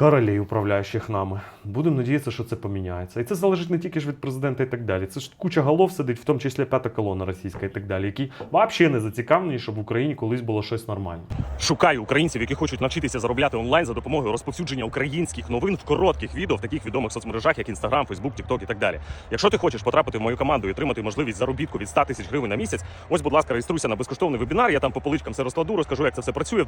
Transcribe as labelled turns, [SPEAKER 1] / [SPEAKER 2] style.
[SPEAKER 1] королей, управляючих нами. Будемо надіятися, що це поміняється. І це залежить не тільки ж від президента і так далі. Це ж куча голов сидить, в тому числі п'ята колона російська і так далі, які взагалі не зацікавлені, щоб в Україні колись було щось нормальне.
[SPEAKER 2] Шукаю українців, які хочуть навчитися заробляти онлайн за допомогою розповсюдження українських новин в коротких відео в таких відомих соцмережах, як Instagram, Facebook, TikTok і так далі. Якщо ти хочеш потрапити в мою команду і отримати можливість заробітку від 100 тисяч гривень на місяць, ось, будь ласка, реєструйся на безкоштовний вебінар. Я там по поличкам все розкладу, розкажу, як це все працює.